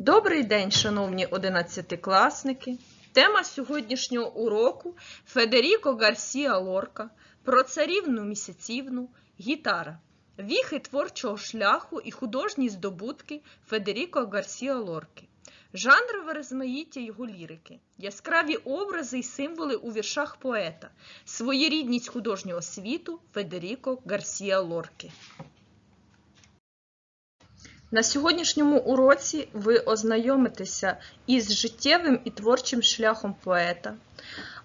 Добрий день, шановні одинадцятикласники! Тема сьогоднішнього уроку Федеріко Гарсіа Лорка про царівну місяцівну гітара. Віхи творчого шляху і художні здобутки Федеріко Гарсіа Лорки. Жанрове розмаїття його лірики, яскраві образи і символи у віршах поета, своєрідність художнього світу Федеріко Гарсіа Лорки. На сьогоднішньому уроці ви ознайомитеся із життєвим і творчим шляхом поета,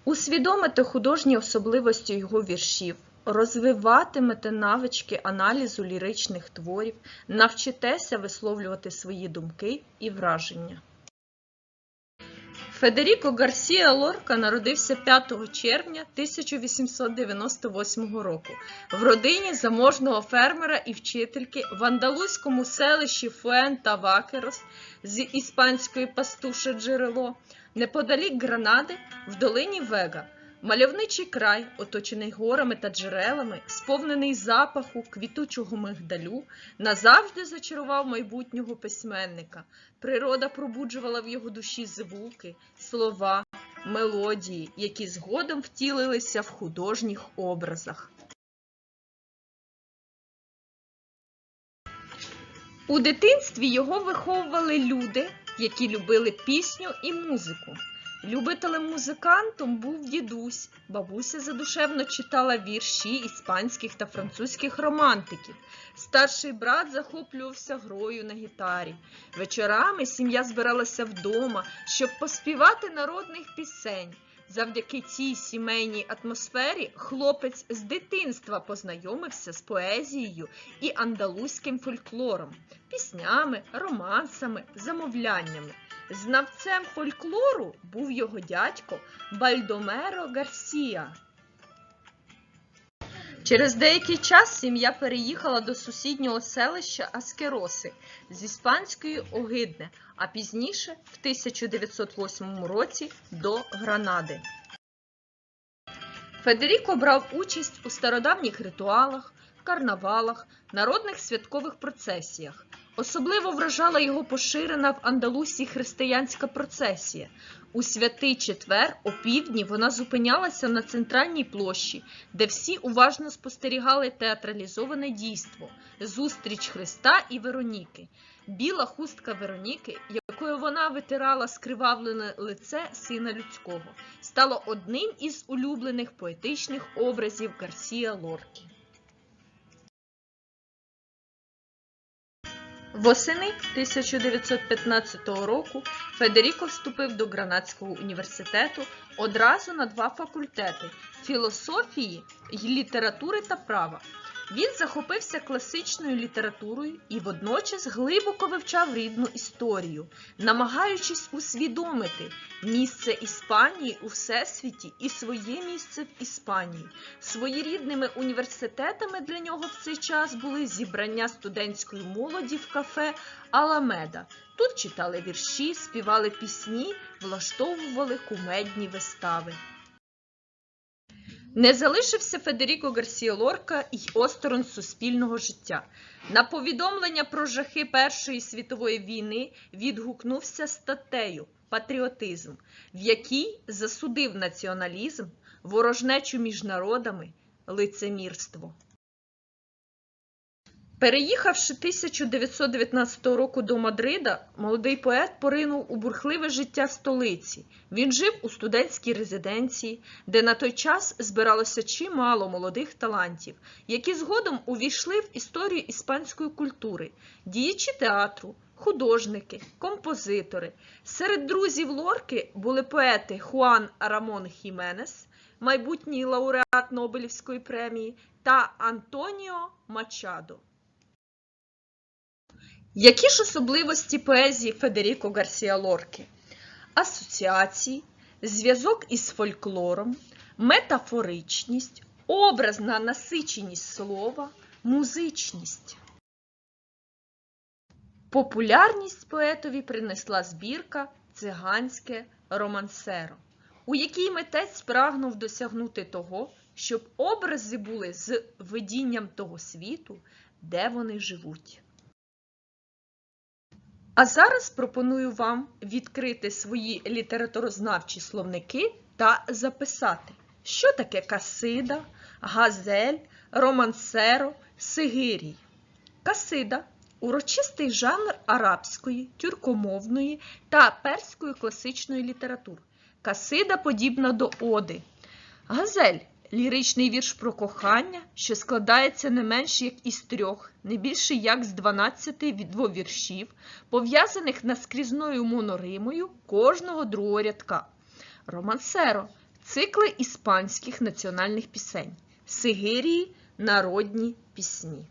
усвідомите художні особливості його віршів, розвиватимете навички аналізу ліричних творів, навчитеся висловлювати свої думки і враження. Федеріко Гарсія Лорка народився 5 червня 1898 року в родині заможного фермера і вчительки в андалузькому селищі Фуента Вакерос з іспанської пастуше джерело, неподалік Гранади в долині Вега. Мальовничий край, оточений горами та джерелами, сповнений запаху квітучого мигдалю, назавжди зачарував майбутнього письменника. Природа пробуджувала в його душі звуки, слова, мелодії, які згодом втілилися в художніх образах. У дитинстві його виховували люди, які любили пісню і музику. Любителем-музикантом був дідусь. Бабуся задушевно читала вірші іспанських та французьких романтиків. Старший брат захоплювався грою на гітарі. Вечорами сім'я збиралася вдома, щоб поспівати народних пісень. Завдяки цій сімейній атмосфері хлопець з дитинства познайомився з поезією і андалузьким фольклором, піснями, романсами, замовляннями. Знавцем фольклору був його дядько Бальдомеро Гарсія. Через деякий час сім'я переїхала до сусіднього селища Аскероси з іспанської Огидне, а пізніше, в 1908 році, до Гранади. Федеріко брав участь у стародавніх ритуалах, карнавалах, народних святкових процесіях. Особливо вражала його поширена в Андалусі християнська процесія. У святий четвер опівдні вона зупинялася на центральній площі, де всі уважно спостерігали театралізоване дійство зустріч Христа і Вероніки. Біла хустка Вероніки, якою вона витирала скривавлене лице сина людського, стало одним із улюблених поетичних образів Гарсія Лоркі. Восени 1915 року Федеріко вступив до Гранадського університету одразу на два факультети філософії й літератури та права. Він захопився класичною літературою і водночас глибоко вивчав рідну історію, намагаючись усвідомити місце Іспанії у всесвіті і своє місце в Іспанії. Своєрідними університетами для нього в цей час були зібрання студентської молоді в кафе Аламеда. Тут читали вірші, співали пісні, влаштовували кумедні вистави. Не залишився Федеріко Гарсія Лорка й осторонь суспільного життя. На повідомлення про жахи Першої світової війни відгукнувся статтею Патріотизм, в якій засудив націоналізм, ворожнечу між народами, лицемірство. Переїхавши 1919 року до Мадрида, молодий поет поринув у бурхливе життя столиці. Він жив у студентській резиденції, де на той час збиралося чимало молодих талантів, які згодом увійшли в історію іспанської культури, діячі театру, художники, композитори. Серед друзів Лорки були поети Хуан Рамон Хіменес, майбутній лауреат Нобелівської премії, та Антоніо Мачадо. Які ж особливості поезії Федеріко Гарсія Лорки? Асоціації, зв'язок із фольклором, метафоричність, образна насиченість слова, музичність. Популярність поетові принесла збірка Циганське романсеро, у якій митець прагнув досягнути того, щоб образи були з видінням того світу, де вони живуть. А зараз пропоную вам відкрити свої літературознавчі словники та записати, що таке касида, газель, романсеро, сигирій. Касида урочистий жанр арабської, тюркомовної та перської класичної літератури. Касида подібна до оди. Газель ліричний вірш про кохання, що складається не менш як із трьох, не більше як з 12 відвовіршів, пов'язаних наскрізною моноримою кожного другого рядка. Романсеро цикли іспанських національних пісень. Сигирії народні пісні.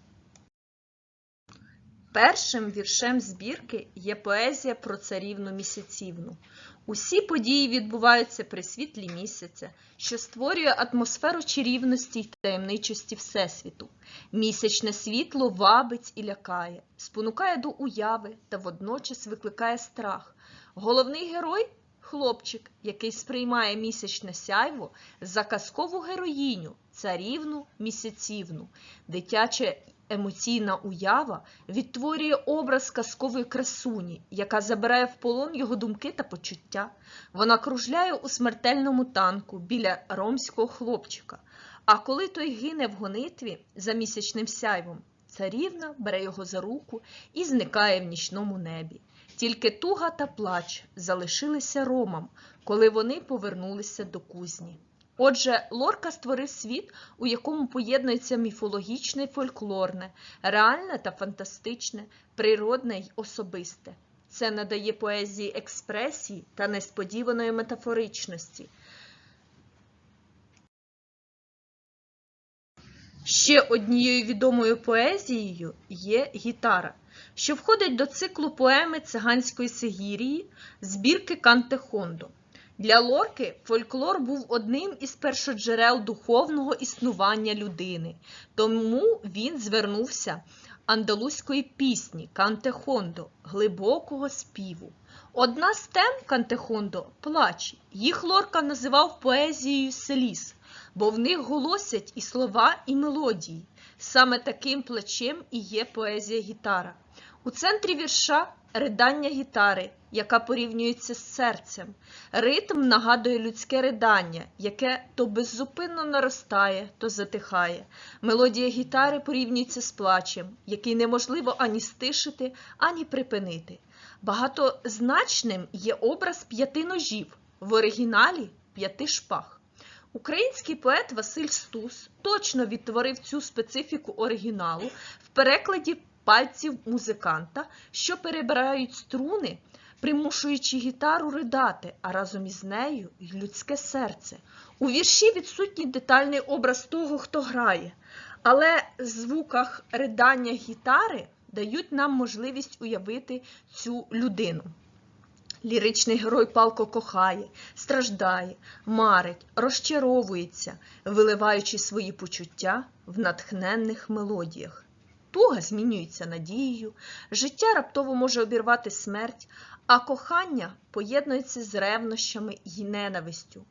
Першим віршем збірки є поезія про царівну місяцівну. Усі події відбуваються при світлі місяця, що створює атмосферу чарівності й таємничості Всесвіту. Місячне світло вабить і лякає, спонукає до уяви та водночас викликає страх. Головний герой хлопчик, який сприймає місячне сяйво за казкову героїню, царівну місяцівну. Дитяча емоційна уява відтворює образ казкової красуні, яка забирає в полон його думки та почуття. Вона кружляє у смертельному танку біля ромського хлопчика. А коли той гине в гонитві за місячним сяйвом, царівна бере його за руку і зникає в нічному небі. Тільки туга та плач залишилися ромам, коли вони повернулися до кузні. Отже, Лорка створив світ, у якому поєднується міфологічне й фольклорне, реальне та фантастичне, природне й особисте. Це надає поезії експресії та несподіваної метафоричності. Ще однією відомою поезією є гітара, що входить до циклу поеми циганської Сигірії збірки Канте Хондо. Для Лорки фольклор був одним із першоджерел духовного існування людини, тому він звернувся андалузької пісні Кантехондо, глибокого співу. Одна з тем Кантехондо плач. Їх Лорка називав поезією селіс, бо в них голосять і слова, і мелодії. Саме таким плачем і є поезія гітара. У центрі вірша ридання гітари, яка порівнюється з серцем. Ритм нагадує людське ридання, яке то беззупинно наростає, то затихає. Мелодія гітари порівнюється з плачем, який неможливо ані стишити, ані припинити. Багатозначним є образ п'яти ножів, в оригіналі п'яти шпаг. Український поет Василь Стус точно відтворив цю специфіку оригіналу в перекладі пальців музиканта, що перебирають струни, примушуючи гітару ридати, а разом із нею й людське серце. У вірші відсутній детальний образ того, хто грає, але в звуках ридання гітари дають нам можливість уявити цю людину. Ліричний герой палко кохає, страждає, марить, розчаровується, виливаючи свої почуття в натхненних мелодіях. Туга змінюється надією, життя раптово може обірвати смерть, а кохання поєднується з ревнощами й ненавистю.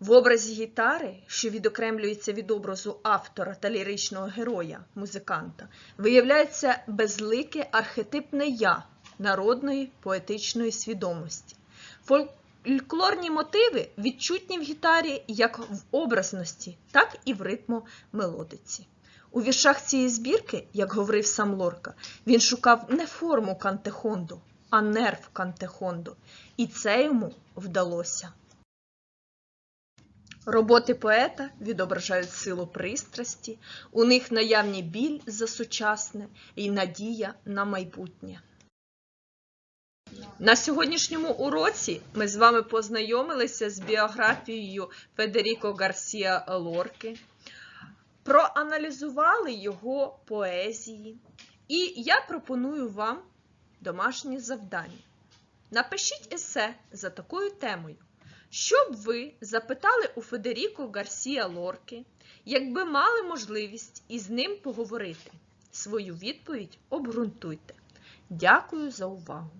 В образі гітари, що відокремлюється від образу автора та ліричного героя, музиканта, виявляється безлике архетипне я народної поетичної свідомості. Фольклорні мотиви відчутні в гітарі як в образності, так і в ритму мелодиці. У віршах цієї збірки, як говорив сам Лорка, він шукав не форму кантехонду, а нерв кантехонду, і це йому вдалося. Роботи поета відображають силу пристрасті, у них наявні біль за сучасне і надія на майбутнє. На сьогоднішньому уроці ми з вами познайомилися з біографією Федеріко Гарсія Лорки, проаналізували його поезії, і я пропоную вам домашнє завдання. Напишіть есе за такою темою. Що б ви запитали у Федеріко Гарсія Лорки, якби мали можливість із ним поговорити? Свою відповідь обґрунтуйте. Дякую за увагу!